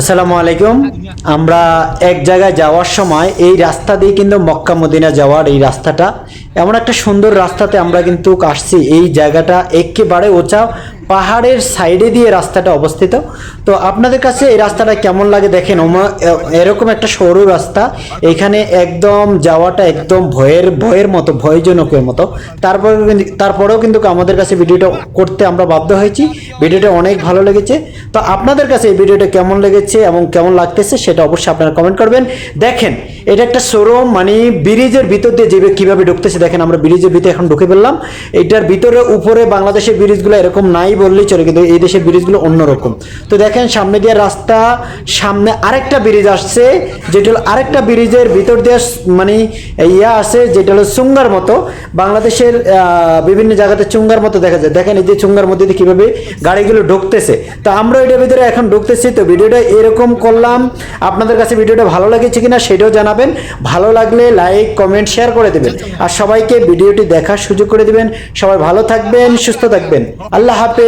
আসসালামু আলাইকুম। আমরা এক জায়গায় যাওয়ার সময় এই রাস্তা দিয়ে কিন্তু মক্কা মদিনা যাওয়ার এই রাস্তাটা। এমন একটা সুন্দর রাস্তাতে আমরা কিন্তু আসছি। এই জায়গাটা একেবারে উঁচা পাহাড়ের সাইডে দিয়ে রাস্তাটা অবস্থিত। তো আপনাদের কাছে এই রাস্তাটা কেমন লাগে দেখেন? এরকম একটা সরু রাস্তা। এখানে একদম যাওয়াটা একদম ভয়ের ভয়ের মতো, ভয়জনকের মতো। তারপরে তারপরেও কিন্তু আমাদের কাছে ভিডিওটা করতে আমরা বাধ্য হয়েছি। ভিডিওটা অনেক ভালো লেগেছে। তো আপনাদের কাছে এই ভিডিওটা কেমন লেগেছে এবং কেমন লাগতেছে সেটা অবশ্যই আপনারা কমেন্ট করবেন। দেখেন, এটা একটা শোরুম মানে ব্রিজের ভিতর দিয়ে যেভাবে কীভাবে ঢুকতেছে, দেখেন আমরা ব্রিজের ভিতরে এখন ঢুকে ফেললাম। এটার ভিতরে উপরে বাংলাদেশের ব্রিজগুলো এরকম নাই বললেই চলে, কিন্তু এই দেশের ব্রিজগুলো অন্যরকম। তো দেখেন, সামনে দিয়ে রাস্তা, সামনে আরেকটা ব্রিজ আসছে, যেটা হলো আরেকটা ব্রিজের ভিতর দিয়ে মানে ইয়া আছে, যেটা হলো চুঙ্গার মতো। বাংলাদেশের বিভিন্ন জায়গাতে চুঙ্গার মতো দেখা যায়। দেখেন এই যে চুঙ্গার মধ্যে দিয়ে কীভাবে গাড়িগুলো ঢুকতেছে। তো আমরা এটার ভিতরে এখন ঢুকতেছি, তো ভিডিওটা এরকম করলাম। আপনাদের কাছে ভিডিওটা ভালো লেগেছে কিনা সেটাও জানাবেন। ভালো লাগলে লাইক, কমেন্ট, শেয়ার করে দেবেন। আর সবাইকে ভিডিওটি দেখার সুযোগ করে দিবেন। সবাই ভালো থাকবেন, সুস্থ থাকবেন। আল্লাহ হাফেজ।